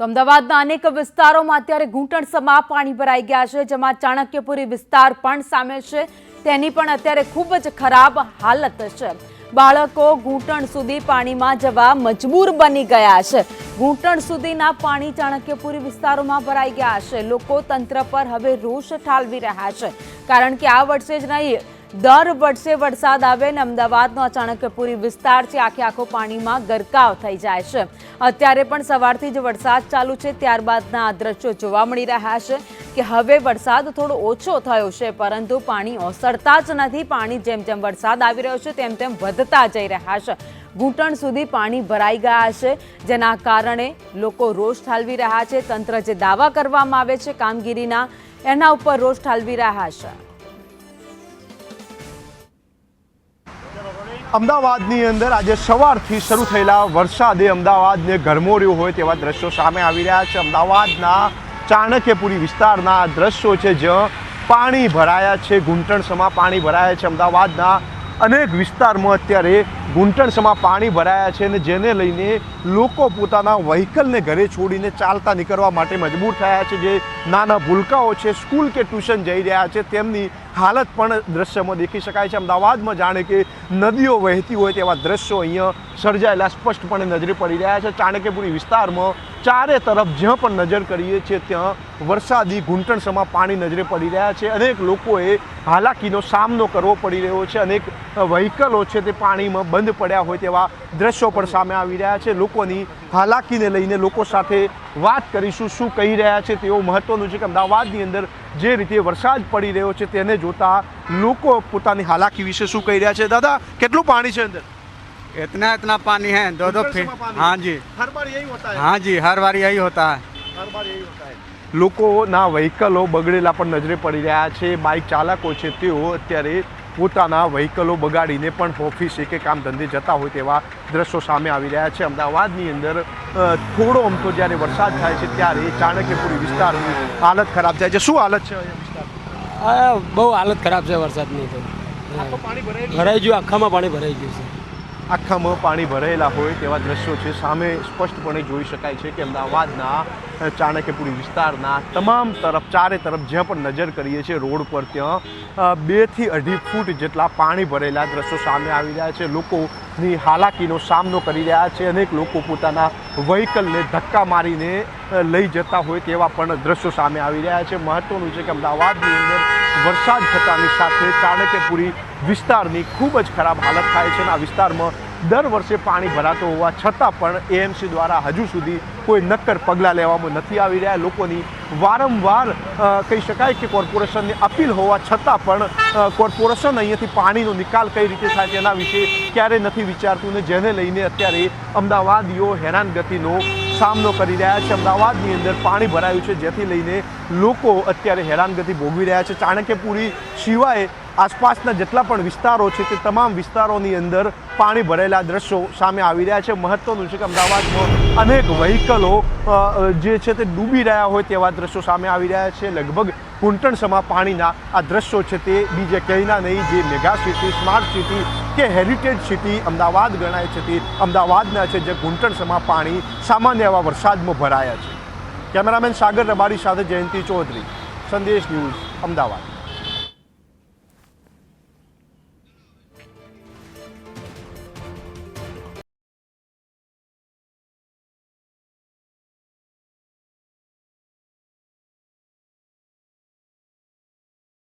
તો અમદાવાદના અનેક વિસ્તારોમાં અત્યારે ઘૂંટણ સમા પાણી ભરાઈ ગયા છે, જેમાં ચાણક્યપુરી વિસ્તાર પણ સામેલ છે. તેની પણ અત્યારે ખૂબ જ ખરાબ હાલત છે. બાળકો ઘૂંટણ સુધી પાણીમાં જવા મજબૂર બની ગયા છે. ઘૂંટણ સુધીના પાણી ચાણક્યપુરી વિસ્તારોમાં ભરાઈ ગયા છે. લોકો તંત્ર પર હવે રોષ ઠાલવી રહ્યા છે. કારણ કે આ વર્ષે જ નહીં દર વર્ષે વરસાદ આવે ને અમદાવાદનો આ ચાણક્યપુરી વિસ્તાર છે, આખે આખો પાણીમાં ગરકાવ થઈ જાય છે. અત્યારે પણ સવારથી જ વરસાદ ચાલુ છે, ત્યારબાદના આ દ્રશ્યો જોવા મળી રહ્યા છે કે હવે વરસાદ થોડો ઓછો થયો છે, પરંતુ પાણી ઓસરતા જ નથી, પાણી જેમ જેમ વરસાદ આવી રહ્યો છે, તેમ તેમ વધતા જઈ રહ્યા છે. ઘૂંટણ સુધી પાણી ભરાઈ ગયા છે, જેના કારણે લોકો રોષ ઠાલવી રહ્યા છે. તંત્ર જે દાવા કરવામાં આવે છે, કામગીરીના, એના ઉપર રોષ ઠાલવી રહ્યા છે. અમદાવાદની અંદર આજે સવારથી શરૂ થયેલા વરસાદે અમદાવાદને ગરમોર્યું હોય તેવા દ્રશ્યો સામે આવી રહ્યા છે. અમદાવાદના ચાણક્યપુરી વિસ્તારના દ્રશ્યો છે જ્યાં પાણી ભરાયા છે ઘૂંટણસમાં પાણી ભરાયા છે. અમદાવાદના અનેક વિસ્તારમાં અત્યારે ઘૂંટણસમાં પાણી ભરાયા છે અને જેને લઈને લોકો પોતાના વ્હીકલને ઘરે છોડીને ચાલતા નીકળવા માટે મજબૂર થયા છે. જે નાના ભૂલકાઓ છે, સ્કૂલ કે ટ્યુશન જઈ રહ્યા છે, તેમની હાલત પણ દ્રશ્યમાં દેખી શકાય છે. અમદાવાદમાં જાણે કે નદીઓ વહેતી હોય તેવા દ્રશ્યો અહીંયા સર્જાયેલા સ્પષ્ટપણે નજરે પડી રહ્યા છે. ચાણક્યપુરી વિસ્તારમાં ચારે તરફ જ્યાં પણ નજર કરીએ છીએ, ત્યાં વરસાદી ઘૂંટણસમાં પાણી નજરે પડી રહ્યા છે. અનેક લોકોએ હાલાકીનો સામનો કરવો પડી રહ્યો છે. અનેક વ્હીકલો છે તે પાણીમાં બંધ પડ્યા હોય તેવા દ્રશ્યો પણ સામે આવી રહ્યા છે. લોકોની હાલાકીને લઈને લોકો સાથે વાત કરીશું. શું કહી રહ્યા છે તેઓ મહત્ત્વનું છે કે અમદાવાદની અંદર જે રીતે વરસાદ પડી રહ્યો છે તેને જોતા લોકો પોતાની હાલાકી વિશે શું કહી રહ્યા છે? દાદા, કેટલું પાણી છે અંદર? इतना इतना पानी है दो दो फीट हाँ जी હર બાર યહી હોતા હૈ हाँ जी हर बार यही होता है હર બાર યહી હોતા હૈ લોકોના વ્હીકલો બગડેલા પણ નજરે પડી રહ્યા છે બાઇક ચાલકો છે તેઓ અત્યારે પોતાના વ્હીકલો બગાડીને પણ ઓફિસે કે કામ ધંધે જતા હોય તેવા દ્રશ્યો સામે આવી રહ્યા છે અમદાવાદની અંદર અ, થોડો અમથો જ્યારે વરસાદ થાય છે ત્યારે ચાણક્યપુરી વિસ્તારની હાલત ખરાબ થાય છે શું હાલત છે અહીંયા વિસ્તારની? આ બહુ હાલત ખરાબ છે વરસાદની તો આખું પાણી ભરાયેલું છે? ભરાઈ ગયું આખામાં પાણી ભરાઈ ગયું છે આખામાં પાણી ભરાયેલા હોય તેવા દ્રશ્યો છે. સામે સ્પષ્ટપણે જોઈ શકાય છે કે અમદાવાદના ચાણક્યપુરી વિસ્તારના તમામ તરફ, ચારે તરફ જ્યાં પણ નજર કરીએ છીએ રોડ પર ત્યાં બેથી અઢી ફૂટ જેટલા પાણી ભરેલા દ્રશ્યો સામે આવી રહ્યા છે. લોકોની હાલાકીનો સામનો કરી રહ્યા છે. અનેક લોકો પોતાના વ્હીકલને ધક્કા મારીને લઈ જતા હોય તેવા પણ દ્રશ્યો સામે આવી રહ્યા છે. મહત્વનું છે કે અમદાવાદની અંદર વરસાદ થતાની સાથે ચાણક્યપુરી વિસ્તારની ખૂબ જ ખરાબ હાલત થાય છે અને આ વિસ્તારમાં દર વર્ષે પાણી ભરાતો હોવા છતાં પણ એએમસી દ્વારા હજુ સુધી કોઈ નક્કર પગલાં લેવામાં નથી આવી રહ્યા. લોકોની વારંવાર કહી શકાય કે કોર્પોરેશનની અપીલ હોવા છતાં પણ કોર્પોરેશન અહીંયાથી પાણીનો નિકાલ કઈ રીતે થાય તેના વિશે ક્યારેય નથી વિચારતું ને જેને લઈને અત્યારે અમદાવાદીઓ હેરાનગતિનો સામનો કરી રહ્યા છે. અમદાવાદની અંદર પાણી ભરાયું છે, જેથી લઈને લોકો અત્યારે હેરાનગતિ ભોગવી રહ્યા છે. ચાણક્યપુરી સિવાય આસપાસના જેટલા પણ વિસ્તારો છે તે તમામ વિસ્તારોની અંદર પાણી ભરેલા દ્રશ્યો સામે આવી રહ્યા છે. મહત્વનું છે કે અમદાવાદમાં અનેક વ્હીકલો જે છે તે ડૂબી રહ્યા હોય તેવા દ્રશ્યો સામે આવી રહ્યા છે. લગભગ કુંટણસમા પાણીના આ દ્રશ્યો છે તે બીજે કંઈના નહીં, જે મેગા સિટી, સ્માર્ટ સિટી કે હેરિટેજ સિટી અમદાવાદ ગણાય છે અમદાવાદના છે જે ઘૂંટણસમાં પાણી સામાન્ય એવા વરસાદમાં ભરાયા છે. કેમેરામેન સાગર રબારી સાથે જયંતિ ચૌધરી, સંદેશ ન્યૂઝ, અમદાવાદ.